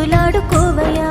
తులాడుకోవయా